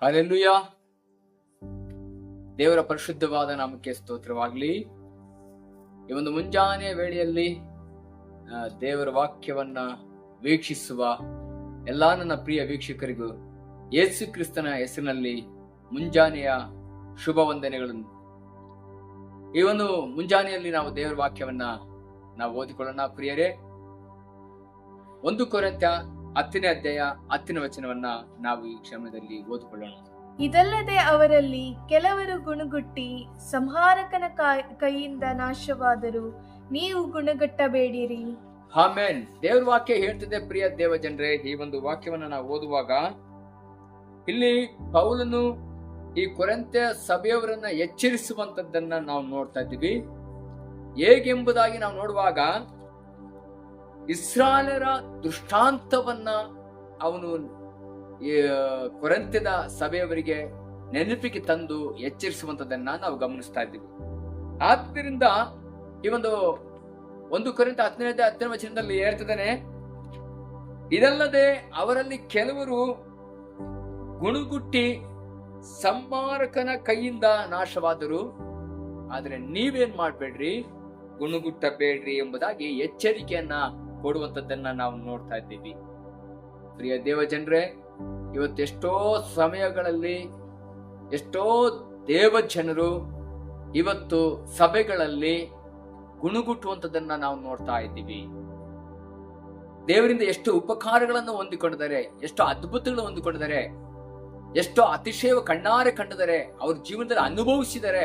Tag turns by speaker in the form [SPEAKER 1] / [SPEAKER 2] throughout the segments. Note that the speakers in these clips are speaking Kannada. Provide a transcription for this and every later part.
[SPEAKER 1] ಅಲ್ಲೆಲ್ಲುಯ್ಯ ದೇವರ ಪರಿಶುದ್ಧವಾದ ನಾಮಕ್ಕೆ ಸ್ತೋತ್ರವಾಗ್ಲಿ. ಈ ಒಂದು ಮುಂಜಾನೆ ವೇಳೆಯಲ್ಲಿ ದೇವರ ವಾಕ್ಯವನ್ನ ವೀಕ್ಷಿಸುವ ಎಲ್ಲಾ ನನ್ನ ಪ್ರಿಯ ವೀಕ್ಷಕರಿಗೂ ಯೇಸು ಕ್ರಿಸ್ತನ ಹೆಸರಿನಲ್ಲಿ ಮುಂಜಾನೆಯ ಶುಭ ವಂದನೆಗಳನ್ನು. ಈ ಒಂದು ಮುಂಜಾನೆಯಲ್ಲಿ ನಾವು ದೇವರ ವಾಕ್ಯವನ್ನ ನಾವು ಓದಿಕೊಳ್ಳೋಣ ಪ್ರಿಯರೇ. ಒಂದು ಕೊರಂತ ಹತ್ತನೇ ಅಧ್ಯಾಯ ಹತ್ತನೇ ವಚನವನ್ನ ನಾವು ಈ ಕ್ಷಮದಲ್ಲಿ ಓದಿಕೊಳ್ಳೋಣ.
[SPEAKER 2] ಇದಲ್ಲದೆ ಅವರಲ್ಲಿ ಕೆಲವರು ಗುಣಗುಟ್ಟಿ ಸಂಹಾರಕನ ಕೈಯಿಂದ ನಾಶವಾದರು ನೀವು ಗುಣಗಟ್ಟಬೇಡಿರಿ.
[SPEAKER 1] ಆಮೇನ್. ದೇವ್ರ ವಾಕ್ಯ ಹೇಳ್ತದೆ ಪ್ರಿಯ ದೇವ ಜನರೇ ಈ ಒಂದು ವಾಕ್ಯವನ್ನ ನಾವು ಓದುವಾಗ ಇಲ್ಲಿ ಪೌಲನು ಈ ಕೊರಂತೆ ಸಭೆಯವರನ್ನ ಎಚ್ಚರಿಸುವಂತದ್ದನ್ನ ನಾವು ನೋಡ್ತಾ ಇದ್ದೀವಿ. ಹೇಗೆಂಬುದಾಗಿ ನಾವು ನೋಡುವಾಗ ಇಸ್ರಾಲರ ದೃಷ್ಟಾಂತವನ್ನ ಅವನು ಕೊರಂತದ ಸಭೆಯವರಿಗೆ ನೆನಪಿಗೆ ತಂದು ಎಚ್ಚರಿಸುವಂತದನ್ನ ನಾವು ಗಮನಿಸ್ತಾ ಇದ್ದೀವಿ. ಆದ್ದರಿಂದ ಈ ಒಂದು ಒಂದು ಕೊರಂತ ಹತ್ತನೇ ಹತ್ತನೇ ವಚನದಲ್ಲಿ ಹೇಳ್ತಿದ್ದಾನೆ, ಇದಲ್ಲದೆ ಅವರಲ್ಲಿ ಕೆಲವರು ಗುಣಗುಟ್ಟಿ ಸಂಮಾರಕನ ಕೈಯಿಂದ ನಾಶವಾದರು. ಆದ್ರೆ ನೀವೇನ್ ಮಾಡ್ಬೇಡ್ರಿ? ಗುಣಗುಟ್ಟಬೇಡ್ರಿ ಎಂಬುದಾಗಿ ಎಚ್ಚರಿಕೆಯನ್ನ ಕೊಡುವಂತದ್ದನ್ನ ನಾವು ನೋಡ್ತಾ ಇದ್ದೀವಿ. ಪ್ರಿಯ ದೇವ ಜನರೇ ಇವತ್ತೆಷ್ಟೋ ಸಮಯಗಳಲ್ಲಿ, ಎಷ್ಟೋ ದೇವ ಜನರು ಇವತ್ತು ಸಭೆಗಳಲ್ಲಿ ಗುಣುಗುಟ್ಟುವಂಥದ್ದನ್ನ ನಾವು ನೋಡ್ತಾ ಇದ್ದೀವಿ. ದೇವರಿಂದ ಎಷ್ಟು ಉಪಕಾರಗಳನ್ನು ಹೊಂದಿಕೊಂಡಿದ್ದಾರೆ ಎಷ್ಟು ಅದ್ಭುತಗಳನ್ನು ಹೊಂದಿಕೊಂಡಿದ್ದಾರೆ ಎಷ್ಟೋ ಅತಿಶಯ ಕಣ್ಣಾರೆ ಕಂಡಿದ್ದಾರೆ ಅವ್ರ ಜೀವನದಲ್ಲಿ ಅನುಭವಿಸಿದ್ದಾರೆ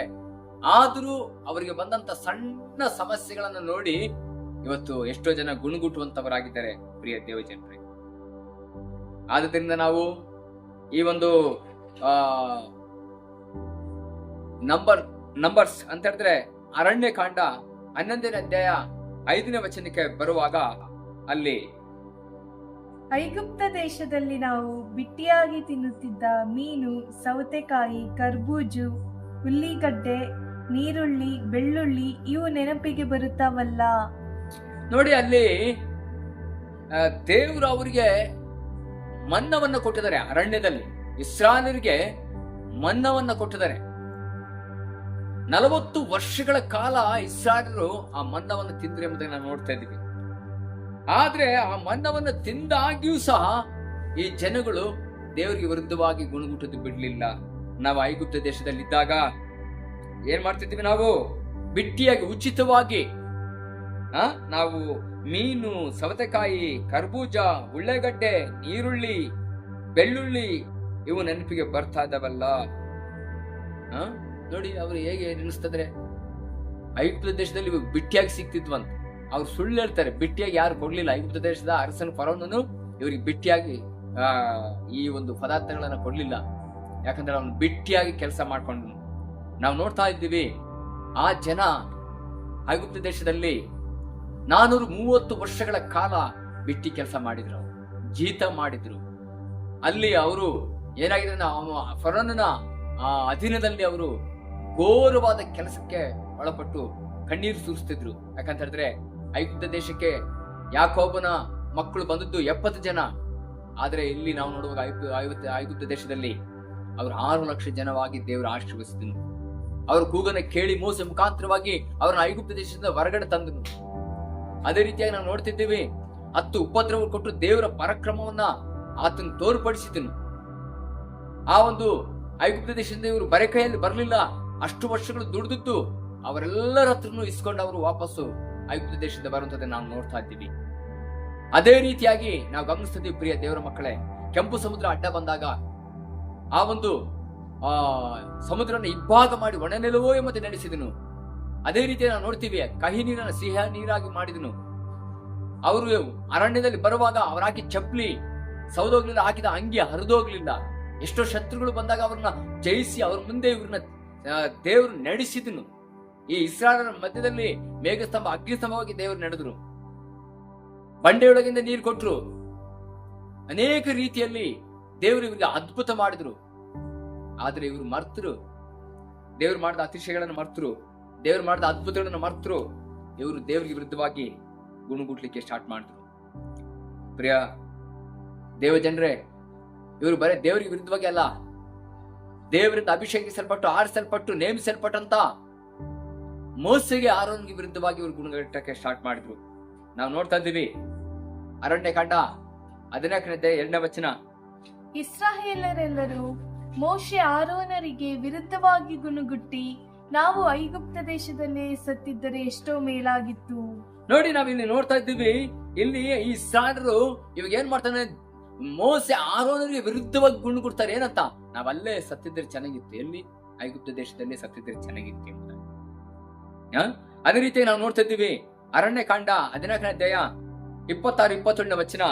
[SPEAKER 1] ಆದರೂ ಅವರಿಗೆ ಬಂದಂತ ಸಣ್ಣ ಸಮಸ್ಯೆಗಳನ್ನು ನೋಡಿ ಇವತ್ತು ಎಷ್ಟೋ ಜನ ಗುಣಗುಟ್ಟುವಂತವರಾಗಿದ್ದಾರೆ ಪ್ರಿಯ ದೇವಜನರೇ. ಆದ್ದರಿಂದ ನಾವು ಈ ಒಂದು, ಆ, ನಂಬರ್, ನಂಬರ್ಸ್ ಅಂತ ಹೇಳಿದ್ರೆ ಅರಣ್ಯ ಕಾಂಡ ಹನ್ನೊಂದನೇ ಅಧ್ಯಾಯ ಐದನೇ ವಚನಕ್ಕೆ ಬರುವಾಗ ಅಲ್ಲಿ
[SPEAKER 2] ಐಗುಪ್ತ ದೇಶದಲ್ಲಿ ನಾವು ಬಿಟ್ಟಿಯಾಗಿ ತಿನ್ನುತ್ತಿದ್ದ ಮೀನು, ಸೌತೆಕಾಯಿ, ಕರ್ಬೂಜು, ಹುಲ್ಲಿಗಡ್ಡೆ, ನೀರುಳ್ಳಿ, ಬೆಳ್ಳುಳ್ಳಿ ಇವು ನೆನಪಿಗೆ ಬರುತ್ತಾವಲ್ಲ.
[SPEAKER 1] ನೋಡಿ ಅಲ್ಲಿ ದೇವರು ಅವರಿಗೆ ಮನ್ನವನ್ನು ಕೊಟ್ಟಿದ್ದಾರೆ. ಅರಣ್ಯದಲ್ಲಿ ಇಸ್ರಾಲರಿಗೆ ಮನ್ನವನ್ನ ಕೊಟ್ಟಿದ್ದಾರೆ. ನಲವತ್ತು ವರ್ಷಗಳ ಕಾಲ ಇಸ್ರಾಲರು ಆ ಮನ್ನವನ್ನು ತಿಂದ್ರೆ ಎಂಬುದನ್ನು ನಾವು ನೋಡ್ತಾ ಇದ್ದೀವಿ. ಆದ್ರೆ ಆ ಮನ್ನವನ್ನು ತಿಂದಾಗ್ಯೂ ಸಹ ಈ ಜನಗಳು ದೇವರಿಗೆ ವಿರುದ್ಧವಾಗಿ ಗುಣಗುಟ್ಟದ್ದು ಬಿಡಲಿಲ್ಲ. ನಾವು ಐಗುಪ್ತ ದೇಶದಲ್ಲಿದ್ದಾಗ ಏನ್ ಮಾಡ್ತಿದ್ವಿ ನಾವು? ಬಿಟ್ಟಿಯಾಗಿ, ಉಚಿತವಾಗಿ ನಾವು ಮೀನು, ಸವತೆಕಾಯಿ, ಕರ್ಬೂಜ, ಉಳ್ಳೆಗಡ್ಡೆ ನೀರುಳ್ಳಿ ಬೆಳ್ಳುಳ್ಳಿ ಇವು ನೆನಪಿಗೆ ಬರ್ತಾ ಇದಾವಲ್ಲ? ನೋಡಿ ಅವರು ಹೇಗೆ ನೆನೆಸ್ತದ್ರೆ ಐಗುಪ್ತ ದೇಶದಲ್ಲಿ ಇವು ಬಿಟ್ಟಿಯಾಗಿ ಸಿಕ್ತಿದ್ವಂತ ಅವ್ರು ಸುಳ್ಳು ಹೇಳ್ತಾರೆ, ಬಿಟ್ಟಿಯಾಗಿ ಯಾರು ಕೊಡ್ಲಿಲ್ಲ. ಐಗುಪ್ತ ದೇಶದ ಅರಸನ, ಫರೋನನು ಇವ್ರಿಗೆ ಬಿಟ್ಟಿಯಾಗಿ ಈ ಒಂದು ಪದಾರ್ಥಗಳನ್ನ ಕೊಡ್ಲಿಲ್ಲ. ಯಾಕಂದ್ರೆ ಅವನು ಬಿಟ್ಟಿಯಾಗಿ ಕೆಲಸ ಮಾಡ್ಕೊಂಡು ನಾವು ನೋಡ್ತಾ ಇದ್ದೀವಿ, ಆ ಜನ ಐಗುಪ್ತ ದೇಶದಲ್ಲಿ ನಾನೂರು ಮೂವತ್ತು ವರ್ಷಗಳ ಕಾಲ ಬಿಟ್ಟಿ ಕೆಲಸ ಮಾಡಿದ್ರು. ಜೀತ ಮಾಡಿದ್ರು. ಅಲ್ಲಿ ಅವರು ಏನಾಗಿದೆ ಫರೋನನ ಆ ಅಧೀನದಲ್ಲಿ ಅವರು ಘೋರವಾದ ಕೆಲಸಕ್ಕೆ ಒಳಪಟ್ಟು ಕಣ್ಣೀರು ಸುರಿಸ್ತಿದ್ರು. ಯಾಕಂತ ಹೇಳಿದ್ರೆ ಐಗುಪ್ತ ದೇಶಕ್ಕೆ ಯಾಕೋಬನ ಮಕ್ಕಳು ಬಂದದ್ದು ಎಪ್ಪತ್ತು ಜನ. ಆದ್ರೆ ಇಲ್ಲಿ ನಾವು ನೋಡುವಾಗ ಐಗುಪ್ತ ಐಗುಪ್ತ ದೇಶದಲ್ಲಿ ಅವರು ಆರು ಲಕ್ಷ ಜನವಾಗಿ ದೇವರು ಆಶೀರ್ವದಿಸಿದನು. ಅವರು ಕೂಗನ ಕೇಳಿ ಮೋಸ ಮುಖಾಂತರವಾಗಿ ಅವರನ್ನ ಐಗುಪ್ತ ದೇಶದಿಂದ ಹೊರಗಡೆ ತಂದನು. ಅದೇ ರೀತಿಯಾಗಿ ನಾವು ನೋಡ್ತಿದ್ದೀವಿ, ಹತ್ತು ಉಪದ್ರವ ಕೊಟ್ಟು ದೇವರ ಪರಾಕ್ರಮವನ್ನ ಆತನ ತೋರ್ಪಡಿಸಿದನು. ಆ ಒಂದು ಐಗುಪ್ತ ದೇಶದಿಂದ ಇವರು ಬರೆ ಕೈಯಲ್ಲಿ ಬರಲಿಲ್ಲ, ಅಷ್ಟು ವರ್ಷಗಳು ದುಡಿದಿದ್ದು, ಅವರೆಲ್ಲರ ಹತ್ರನು ಇಸ್ಕೊಂಡು ಅವರು ವಾಪಸ್ಸು ಐಗುಪ್ತ ದೇಶದಿಂದ ಬರುವಂತದ್ದು ನಾವು ನೋಡ್ತಾ ಇದ್ದೀವಿ. ಅದೇ ರೀತಿಯಾಗಿ ನಾವು ಗಮನಿಸ್ತಿದ್ದೀವಿ, ಪ್ರಿಯ ದೇವರ ಮಕ್ಕಳೇ, ಕೆಂಪು ಸಮುದ್ರ ಅಡ್ಡ ಬಂದಾಗ, ಆ ಒಂದು, ಆ, ಸಮುದ್ರನ ಇಬ್ಬಾಗ ಮಾಡಿ ಒಣನೆಲವೋ ಎಂಬಂತೆ ನಡೆಸಿದನು ಅದೇ ರೀತಿ ನಾವು ನೋಡ್ತೀವಿ, ಕಹಿ ನೀರನ್ನ ಸಿಹ ನೀರಾಗಿ ಮಾಡಿದನು. ಅವರು ಅರಣ್ಯದಲ್ಲಿ ಬರುವಾಗ ಅವ್ರು ಹಾಕಿ ಚಪ್ಪಲಿ ಸೌದೋಗ್ಲಿಲ್ಲ ಹಾಕಿದ ಅಂಗಿ ಹರಿದೋಗ್ಲಿಲ್ಲ ಎಷ್ಟೋ ಶತ್ರುಗಳು ಬಂದಾಗ ಅವ್ರನ್ನ ಜಯಿಸಿ ಅವ್ರ ಮುಂದೆ ಇವ್ರನ್ನ ದೇವರು ನಡೆಸಿದನು. ಈ ಇಸ್ರಾಯೇಲರ ಮಧ್ಯದಲ್ಲಿ ಮೇಘಸ್ತಂಭ, ಅಗ್ನಿಸ್ತಂಭವಾಗಿ ದೇವರು ನಡೆದ್ರು. ಬಂಡೆಯೊಳಗಿಂದ ನೀರು ಕೊಟ್ರು. ಅನೇಕ ರೀತಿಯಲ್ಲಿ ದೇವರು ಇವರಿಗೆ ಅದ್ಭುತ ಮಾಡಿದ್ರು. ಆದ್ರೆ ಇವರು ಮರ್ತರು. ದೇವರು ಮಾಡಿದ ಅತಿಶಯಗಳನ್ನು ಮರ್ತರು. ದೇವರು ಮಾಡಿದ ಅದ್ಭುತಗಳನ್ನು ಮರ್ತರು ಇವರು ದೇವರಿಗೆ ವಿರುದ್ಧವಾಗಿ ಗುಣಗುಟ್ಲಿಕ್ಕೆ ಸ್ಟಾರ್ಟ್ ಮಾಡಿದ್ರು. ಪ್ರಿಯ ದೇವ ಜನರೇ ಇವರು ಬರೀ ದೇವರಿಗೆ ವಿರುದ್ಧವಾಗಿ ಅಲ್ಲ, ದೇವರಿಂದ ಅಭಿಷೇಕಿಸಲ್ಪಟ್ಟು, ಆರಿಸಲ್ಪಟ್ಟು, ನೇಮಿಸಲ್ಪಟ್ಟಂತ ಮೋಸಿಗೆ ಆರೋನ್ಗೆ ವಿರುದ್ಧವಾಗಿ ಇವರು ಗುಣಗಟ್ಟಕ್ಕೆ ಸ್ಟಾರ್ಟ್ ಮಾಡಿದ್ರು. ನಾವು ನೋಡ್ತಾ ಇದ್ದೀವಿ. ಅರಣ್ಯ ಕಾಂಡ, ಹದಿನಾಲ್ಕನೇ ಎರಡನೇ ವಚನ.
[SPEAKER 2] ಇಸ್ರಾಯೇಲರೆಲ್ಲರೂ ಮೋಶೆ ಆರೋನರಿಗೆ ವಿರುದ್ಧವಾಗಿ ಗುಣಗುಟ್ಟಿ ನಾವು ಐಗುಪ್ತ ದೇಶದಲ್ಲಿ ಸತ್ತಿದ್ದರೆ ಎಷ್ಟೋ ಮೇಲಾಗಿತ್ತು.
[SPEAKER 1] ನೋಡಿ ನಾವ್ ಇಲ್ಲಿ ನೋಡ್ತಾ ಇದ್ದೀವಿ, ಇಲ್ಲಿ ಈ ಸಾಡರು ಇವಾಗ ಏನ್ ಮಾಡ್ತಾನೆ? ಮೋಸೆ ಆರೋನರಿಗೆ ವಿರುದ್ಧವಾಗಿ ಗುಂಡು ಕೊಡ್ತಾರೆ ಏನಂತ? ನಾವಲ್ಲೇ ಸತ್ತಿದ್ರೆ ಚೆನ್ನಾಗಿತ್ತು, ಎಲ್ಲಿ? ಐಗುಪ್ತ ದೇಶದಲ್ಲಿ ಸತ್ತಿದ್ರೆ ಚೆನ್ನಾಗಿತ್ತು ಅಂತ? ಅದೇ ರೀತಿ ನಾವು ನೋಡ್ತಾ ಇದ್ದೀವಿ ಅರಣ್ಯ ಕಾಂಡ ಹದಿನಾಲ್ಕನೇ ಅಧ್ಯಾಯ ಇಪ್ಪತ್ತಾರು, ಇಪ್ಪತ್ತೊಂದನೇ ವಚನ.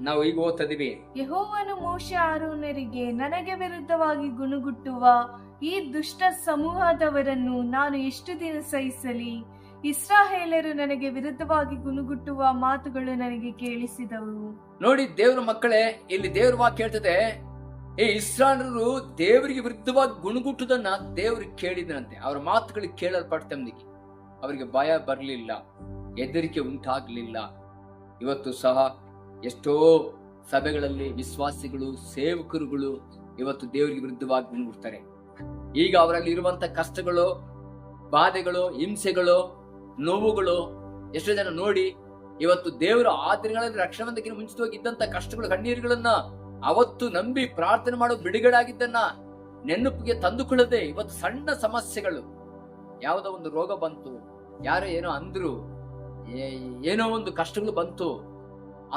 [SPEAKER 1] ನಾವು ಈಗ ಓದ್ತಾ
[SPEAKER 2] ಯಹೋವನು ಮೋಶ ಮೋಶೆ ಆರೋನರಿಗೆ ನನಗೆ ವಿರುದ್ಧವಾಗಿ ಗುಣಗುಟ್ಟುವ ಈ ದುಷ್ಟ ಸಮೂಹದವರನ್ನು ನಾನು ಎಷ್ಟು ದಿನ ಸಹಿಸಲಿ? ಇಸ್ರಾಹೇಲರು ನನಗೆ ವಿರುದ್ಧವಾಗಿ ಗುಣಗುಟ್ಟುವ ಮಾತುಗಳು ನನಗೆ ಕೇಳಿಸಿದವು.
[SPEAKER 1] ನೋಡಿ ದೇವ್ರ ಮಕ್ಕಳೇ ಇಲ್ಲಿ ದೇವ್ರ ವಾಕ್ ಹೇಳ್ತದೆ ಏ ಇಸ್ರಾಲರು ದೇವರಿಗೆ ವಿರುದ್ಧವಾಗಿ ಗುಣಗುಟ್ಟುದನ್ನ ದೇವ್ರಿಗೆ ಕೇಳಿದನಂತೆ. ಅವರ ಮಾತುಗಳಿಗೆ ಕೇಳಲ್ಪಡ್ತಂದಿಗೆ ಅವರಿಗೆ ಭಯ ಬರಲಿಲ್ಲ ಹೆದರಿಕೆ ಉಂಟಾಗ್ಲಿಲ್ಲ. ಇವತ್ತು ಸಹ ಎಷ್ಟೋ ಸಭೆಗಳಲ್ಲಿ ವಿಶ್ವಾಸಿಗಳು, ಸೇವಕರುಗಳು ಇವತ್ತು ದೇವರಿಗೆ ವಿರುದ್ಧವಾಗಿ ಬಂದ್ಬಿಡ್ತಾರೆ ಈಗ ಅವರಲ್ಲಿ ಇರುವಂತ ಕಷ್ಟಗಳು, ಬಾಧೆಗಳು, ಹಿಂಸೆಗಳು, ನೋವುಗಳು ಎಷ್ಟೋ ಜನ ನೋಡಿ ಇವತ್ತು ದೇವರ ಆ ದಿನಗಳಲ್ಲಿ ರಕ್ಷಣೆ ಬಂದಕ್ಕಿಂತ ಮುಂಚಿತವಾಗಿ ಇದ್ದಂತ ಕಷ್ಟಗಳು, ಕಣ್ಣೀರುಗಳನ್ನ ಅವತ್ತು ನಂಬಿ ಪ್ರಾರ್ಥನೆ ಮಾಡೋ ಬಿಡುಗಡಾಗಿದ್ದನ್ನ ನೆನಪಿಗೆ ತಂದುಕೊಳ್ಳದೆ ಇವತ್ತು ಸಣ್ಣ ಸಮಸ್ಯೆಗಳು. ಯಾವುದೋ ಒಂದು ರೋಗ ಬಂತು, ಯಾರೋ ಏನೋ ಅಂದ್ರು ಏನೋ ಒಂದು ಕಷ್ಟಗಳು ಬಂತು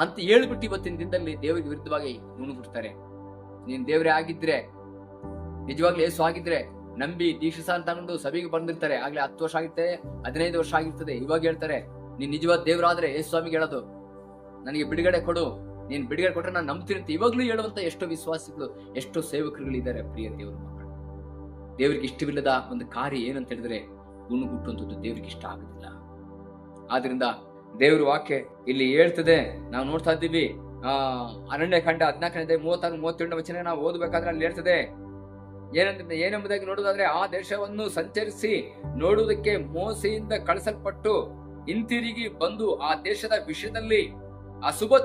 [SPEAKER 1] ಅಂತ ಹೇಳ್ಬಿಟ್ಟು ಇವತ್ತಿನ ದಿನದಲ್ಲಿ ದೇವರಿಗೆ ವಿರುದ್ಧವಾಗಿ ಗುಣಗುಡ್ತಾರೆ ನೀನ್ ದೇವರೇ ಆಗಿದ್ರೆ, ನಿಜವಾಗ್ಲೂ ಏಸು ಆಗಿದ್ರೆ ನಂಬಿ ದೀಕ್ಷಸ ಅಂತ ತಗೊಂಡು ಸಭೆಗೆ ಬಂದಿರ್ತಾರೆ. ಆಗ್ಲೇ ಹತ್ತು ವರ್ಷ ಆಗಿರ್ತದೆ ಹದಿನೈದು ವರ್ಷ ಆಗಿರ್ತದೆ. ಇವಾಗ ಹೇಳ್ತಾರೆ, ನೀನ್ ನಿಜವಾದ ದೇವರಾದ್ರೆ ಏಸು ಸ್ವಾಮಿಗೆ ಹೇಳೋದು, ನನಗೆ ಬಿಡುಗಡೆ ಕೊಡು, ನೀನ್ ಬಿಡುಗಡೆ ಕೊಟ್ರೆ ನಾನು ನಂಬ್ತೀನಿ ಅಂತ ಇವಾಗ್ಲೂ ಹೇಳುವಂತ ಎಷ್ಟೋ ವಿಶ್ವಾಸಿಗಳು, ಎಷ್ಟೋ ಸೇವಕರುಗಳಿದ್ದಾರೆ ಪ್ರಿಯ ದೇವರ ಮಕ್ಕಳು. ದೇವರಿಗೆ ಇಷ್ಟವಿಲ್ಲದ ಒಂದು ಕಾರ್ಯ ಏನಂತ ಹೇಳಿದ್ರೆ ಗುಣಗುಟ್ಟುವಂಥದ್ದು ದೇವರಿಗೆ ಇಷ್ಟ ಆಗುದಿಲ್ಲ. ಆದ್ರಿಂದ ದೇವ್ರ ವಾಕ್ಯ ಇಲ್ಲಿ ಹೇಳ್ತದೆ, ನಾವು ನೋಡ್ತಾ ಇದ್ದೀವಿ, ಆ, ಅರಣ್ಯ ಖಂಡ ಹದಿನಾಲ್ಕನೇ ಮೂವತ್ತಾರು ಮೂವತ್ತೆರಡು ವಚನ ನಾವು ಓದಬೇಕಾದ್ರೆ ಅಲ್ಲಿ ಹೇಳ್ತದೆ ಏನಂತ ಏನೆಂಬುದಾಗಿ ನೋಡುವುದಾದ್ರೆ, ಆ ದೇಶವನ್ನು ಸಂಚರಿಸಿ ನೋಡುವುದಕ್ಕೆ ಮೋಸೆಯಿಂದ ಕಳಿಸಲ್ಪಟ್ಟು ಹಿಂತಿರುಗಿ ಬಂದು ಆ ದೇಶದ ವಿಷಯದಲ್ಲಿ ಅಶುಭ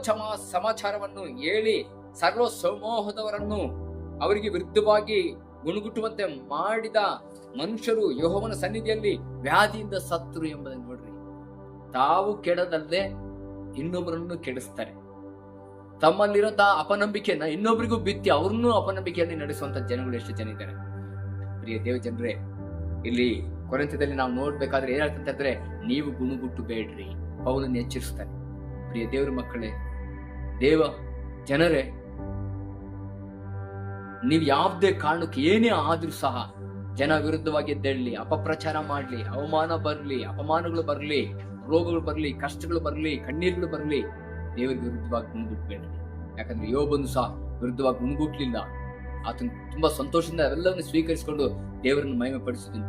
[SPEAKER 1] ಸಮಾಚಾರವನ್ನು ಹೇಳಿ ಸರ್ವ ಸಮೂಹದವರನ್ನು ಅವರಿಗೆ ವಿರುದ್ಧವಾಗಿ ಗುಣಗುಟ್ಟುವಂತೆ ಮಾಡಿದ ಮನುಷ್ಯರು ಯೋಹವನ ಸನ್ನಿಧಿಯಲ್ಲಿ ವ್ಯಾಧಿಯಿಂದ ಸತ್ರು ಎಂಬುದನ್ನು ನೋಡ್ರಿ. ತಾವು ಕೆಡದಲ್ಲದೆ ಇನ್ನೊಬ್ಬರನ್ನು ಕೆಡಿಸ್ತಾರೆ. ತಮ್ಮಲ್ಲಿರೋಂತ ಅಪನಂಬಿಕೆಯನ್ನ ಇನ್ನೊಬ್ಬರಿಗೂ ಬಿತ್ತಿ ಅವ್ರನ್ನೂ ಅಪನಂಬಿಕೆಯಲ್ಲಿ ನಡೆಸುವಂತ ಜನಗಳು ಎಷ್ಟು ಜನ ಇದ್ದಾರೆ. ಪ್ರಿಯ ದೇವ ಜನರೇ, ಇಲ್ಲಿ ಕೊರಂತದಲ್ಲಿ ನಾವು ನೋಡ್ಬೇಕಾದ್ರೆ ಏನಾಗ್ತಂತಂದ್ರೆ ನೀವು ಗುಣಗುಟ್ಟು ಬೇಡ್ರಿ ಪೌಲನ್ನು ಎಚ್ಚರಿಸ್ತಾರೆ. ಪ್ರಿಯ ದೇವ್ರ ಮಕ್ಕಳೇ, ದೇವ ಜನರೇ, ನೀವು ಯಾವುದೇ ಕಾರಣಕ್ಕೆ ಏನೇ ಆದ್ರೂ ಸಹ ಜನ ವಿರುದ್ಧವಾಗಿ ಎದ್ದೇಳಲಿ, ಅಪಪ್ರಚಾರ ಮಾಡ್ಲಿ, ಅವಮಾನ ಬರ್ಲಿ, ಅಪಮಾನಗಳು ಬರ್ಲಿ ರೋಗಗಳು ಬರಲಿ, ಕಷ್ಟಗಳು ಬರಲಿ, ಕಣ್ಣೀರುಗಳು ಬರಲಿ, ದೇವರಿಗೆ ವಿರುದ್ಧವಾಗಿ ಗುಣಗುಟ್ಬೇಡ್ರಿ ಯಾಕಂದ್ರೆ ಯೋಬನು ಸಹ ವಿರುದ್ಧವಾಗಿ ಗುಣಗುಟ್ಲಿಲ್ಲ ಆತನು ತುಂಬಾ ಸಂತೋಷದಿಂದ ಅವೆಲ್ಲವನ್ನು ಸ್ವೀಕರಿಸಿಕೊಂಡು ದೇವರನ್ನು ಮಹಿಮೆ ಪಡಿಸಿದನು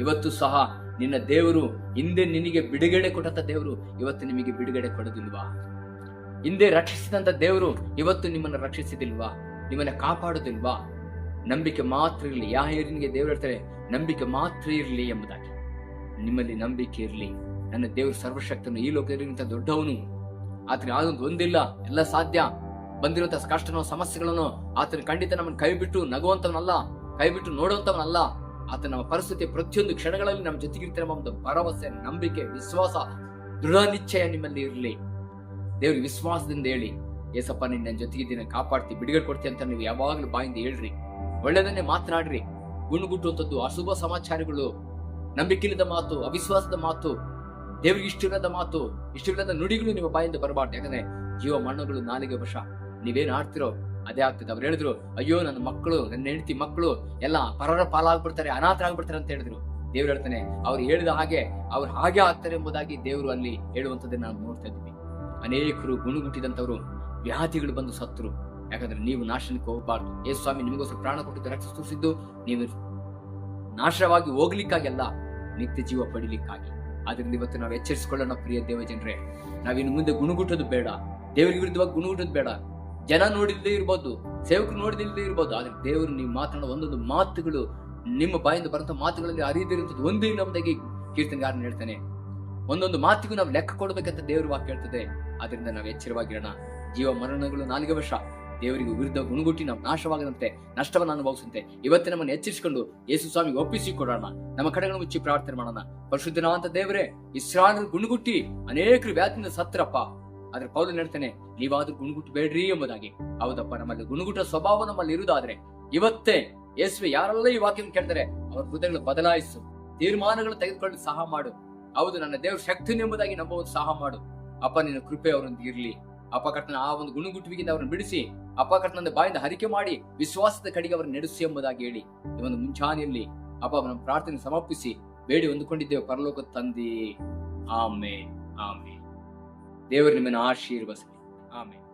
[SPEAKER 1] ಇವತ್ತು ಸಹ ನಿನ್ನ ದೇವರು, ಹಿಂದೆ ನಿನಗೆ ಬಿಡುಗಡೆ ಕೊಟ್ಟಂತ ದೇವರು ಇವತ್ತು ನಿಮಗೆ ಬಿಡುಗಡೆ ಕೊಡೋದಿಲ್ವಾ? ಹಿಂದೆ ರಕ್ಷಿಸಿದಂತ ದೇವರು ಇವತ್ತು ನಿಮ್ಮನ್ನು ರಕ್ಷಿಸಿದಿಲ್ವಾ? ನಿಮ್ಮನ್ನ ಕಾಪಾಡೋದಿಲ್ವಾ? ನಂಬಿಕೆ ಮಾತ್ರ ಇರಲಿ. ಯಾಹೇರಿನಿಗೆ ದೇವರು ಹೇಳ್ತಾರೆ, ನಂಬಿಕೆ ಮಾತ್ರ ಇರಲಿ ಎಂಬುದಾಗಿ. ನಿಮ್ಮಲ್ಲಿ ನಂಬಿಕೆ ಇರಲಿ. ನನ್ನ ದೇವರು ಸರ್ವಶಕ್ತನು ಈ ಲೋಕದಲ್ಲಿಗಿಂತ ದೊಡ್ಡವನು. ಆತನ ಯಾವುದೊಂದು ಒಂದಿಲ್ಲ, ಎಲ್ಲ ಸಾಧ್ಯ. ಬಂದಿರುವಂತಹ ಕಷ್ಟನೋ, ಸಮಸ್ಯೆಗಳನ್ನು ಆತನ ಖಂಡಿತ ನಮ್ಮನ್ನು ಕೈ ಬಿಟ್ಟು ನಗುವಂತವನಲ್ಲ ಕೈ ಬಿಟ್ಟು ನೋಡುವಂತವನಲ್ಲ ಆತ ನಮ್ಮ ಪರಿಸ್ಥಿತಿ ಪ್ರತಿಯೊಂದು ಕ್ಷಣಗಳಲ್ಲಿ ನಮ್ಮ ಜೊತೆಗಿರ್ತಾರೆ ನಮ್ಮ ಒಂದು ಭರವಸೆ, ನಂಬಿಕೆ, ವಿಶ್ವಾಸ ದೃಢ ನಿಶ್ಚಯ ನಿಮ್ಮಲ್ಲಿ ಇರಲಿ. ದೇವ್ರಿಗೆ ವಿಶ್ವಾಸದಿಂದ ಹೇಳಿ, ಏಸಪ್ಪ, ನೀನ್ ನನ್ನ ದಿನ ಕಾಪಾಡ್ತಿ, ಬಿಡುಗಡೆ ಕೊಡ್ತೀನಿ ಅಂತ ನೀವು ಯಾವಾಗಲೂ ಬಾಯಿಂದ ಹೇಳ್ರಿ. ಒಳ್ಳೆದನ್ನೇ ಮಾತನಾಡ್ರಿ. ಗುಣಗುಟ್ಟುವಂಥದ್ದು ಅಶುಭ ಸಮಾಚಾರಗಳು, ನಂಬಿಕೆಯಿಲ್ಲದ ಮಾತು, ಅವಿಶ್ವಾಸದ ಮಾತು ದೇವರಿಗೆ ಇಷ್ಟವಿಲ್ಲದ ಮಾತು ಇಷ್ಟವಿಲ್ಲದ ನುಡಿಗಳು ನಿಮ್ಮ ಬಾಯಿಂದ ಬರಬಾರ್ದು. ಯಾಕಂದ್ರೆ ಜೀವ ಮಣ್ಣುಗಳು ನಾಲಿಗೆ ವಶ. ನೀವೇನು ಆಡ್ತಿರೋ ಅದೇ ಆಗ್ತದೆ. ಅವ್ರು ಹೇಳಿದ್ರು, ಅಯ್ಯೋ, ನನ್ನ ಮಕ್ಕಳು, ನನ್ನ ಹೆಂಡತಿ ಮಕ್ಕಳು ಎಲ್ಲ ಪರರ ಪಾಲಾಗ್ಬಿಡ್ತಾರೆ, ಅನಾಥರಾಗ್ಬಿಡ್ತಾರೆ ಅಂತ ಹೇಳಿದ್ರು. ದೇವ್ರು ಹೇಳ್ತಾನೆ, ಅವ್ರು ಹೇಳಿದ ಹಾಗೆ, ಅವ್ರು ಹಾಗೆ ಆಗ್ತಾರೆ ಎಂಬುದಾಗಿ ದೇವರು ಅಲ್ಲಿ ಹೇಳುವಂಥದ್ದನ್ನು ನಾವು ನೋಡ್ತಾ ಇದ್ವಿ ಅನೇಕರು ಗುಣಗುಟ್ಟಿದಂತವರು ವ್ಯಾಧಿಗಳು ಬಂದು ಸತ್ರು ಯಾಕಂದ್ರೆ ನೀವು ನಾಶನಕ್ಕೆ ಹೋಗಬಾರ್ದು. ಏ ಸ್ವಾಮಿ ನಿಮಗೋಸ್ಕರ ಪ್ರಾಣ ಕೊಟ್ಟಿದ್ದು ರಕ್ಷಿಸಿದ್ದು ನೀವು ನಾಶವಾಗಿ ಹೋಗ್ಲಿಕ್ಕಾಗಲ್ಲ ನಿತ್ಯ ಜೀವ ಪಡಿಲಿಕ್ಕಾಗಿ. ಆದ್ರಿಂದ ಇವತ್ತು ನಾವು ಎಚ್ಚರಿಸಿಕೊಳ್ಳೋಣ ಪ್ರಿಯ ದೇವ ಜನರೇ. ನಾವಿನ್ನು ಮುಂದೆ ಗುಣಗುಟ್ಟೋದು ಬೇಡ. ದೇವರಿಗೆ ವಿರುದ್ಧವಾಗಿ ಗುಣಗುಟ್ಟೋದು ಬೇಡ. ಜನ ನೋಡಿಲ್ಲದೆ ಇರ್ಬೋದು, ಸೇವಕರು ನೋಡಿದಿಲ್ಲದೆ ಇರ್ಬೋದು, ಆದ್ರೆ ದೇವರು ನೀವು ಮಾತನಾಡೋ ಒಂದೊಂದು ಮಾತುಗಳು ನಿಮ್ಮ ಬಾಯಿಂದ ಬರಂತ ಮಾತುಗಳಲ್ಲಿ ಅರಿಯದಿರುವಂಥದ್ದು ಒಂದೇ ನಮ್ಮದಾಗಿ ಕೀರ್ತನೆಗಾರನ ಹೇಳ್ತಾನೆ. ಒಂದೊಂದು ಮಾತಿಗೂ ನಾವು ಲೆಕ್ಕ ಕೊಡಬೇಕಂತ ದೇವರು ವಾಕ್ಯ ಹೇಳ್ತದೆ. ಆದ್ರಿಂದ ನಾವು ಎಚ್ಚರವಾಗಿರೋಣ. ಜೀವ ಮರಣಗಳು ನಾಲ್ಗೆ ವರ್ಷ. ದೇವರಿಗೆ ವಿರುದ್ಧ ಗುಣಗುಟ್ಟಿ ನಾವು ನಾಶವಾಗದಂತೆ, ನಷ್ಟವನ್ನು ಅನುಭವಿಸಂತೆ ಇವತ್ತೇ ನಮ್ಮನ್ನು ಎಚ್ಚರಿಸಿಕೊಂಡು ಯೇಸು ಸ್ವಾಮಿಗೆ ಒಪ್ಪಿಸಿ ಕೊಡೋಣ. ನಮ್ಮ ಕಡೆಗಳನ್ನು ಮುಚ್ಚಿ ಪ್ರಾರ್ಥನೆ ಮಾಡೋಣ. ಪರಿಶುದ್ಧನಾದಂತ ದೇವರೇ ಇಸ್ರಾಲ್ ಗುಣಗುಟ್ಟಿ ಅನೇಕರು ವ್ಯಾಧಿಯಿಂದ ಸತ್ರಪ್ಪ ಆದ್ರೆ ಪೌಲ ಹೇಳ್ತಾನೆ, ನೀವಾದ್ರೂ ಗುಣಗುಟ್ಟು ಬೇಡ್ರಿ ಎಂಬುದಾಗಿ. ಹೌದಪ್ಪ, ನಮ್ಮಲ್ಲಿ ಗುಣಗುಟ್ಟ ಸ್ವಭಾವ ನಮ್ಮಲ್ಲಿ ಇರುವುದಾದ್ರೆ, ಇವತ್ತೇ ಯೇಸುವೆ ಯಾರೆಲ್ಲ ಈ ವಾಕ್ಯ ಕೇಳ್ತಾರೆ, ಅವ್ರ ಹೃದಯಗಳು ಬದಲಾಯಿಸು ತೀರ್ಮಾನಗಳು ತೆಗೆದುಕೊಂಡು ಸಹ ಮಾಡು. ಹೌದು, ನನ್ನ ದೇವರ ಶಕ್ತಿ ಎಂಬುದಾಗಿ ನಂಬುವುದು ಸಹ ಮಾಡು. ಅಪ್ಪ, ನಿನ್ನ ಕೃಪೆ ಅವರೊಂದಿಗೆ ಇರ್ಲಿ. ಅಪ್ಪ ಕರ್ತನ ಆ ಒಂದು ಗುಣಗುಟ್ಟುವಿಕೆಯಿಂದ ಅವರನ್ನು ಬಿಡಿಸಿ ಅಪ್ಪ ಕರ್ತನ ಬಾಯಿಂದ ಹರಿಕೆ ಮಾಡಿ ವಿಶ್ವಾಸದ ಕಡೆಗೆ ಅವರನ್ನು ನಡೆಸಿ ಎಂಬುದಾಗಿ ಹೇಳಿ ಈ ಒಂದು ಮುಂಚಾನೆಯಲ್ಲಿ ಅಪ್ಪ ಅವನ ಪ್ರಾರ್ಥನೆ ಸಮರ್ಪಿಸಿ ಬೇಡಿ ಹೊಂದಿಕೊಂಡಿದ್ದೇವೆ ಪರಲೋಕ ತಂದೆ. ಆಮೆ ಆಮೆ ದೇವರು ನಿಮ್ಮನ್ನು ಆಶೀರ್ವಸಲಿ ಆಮೆ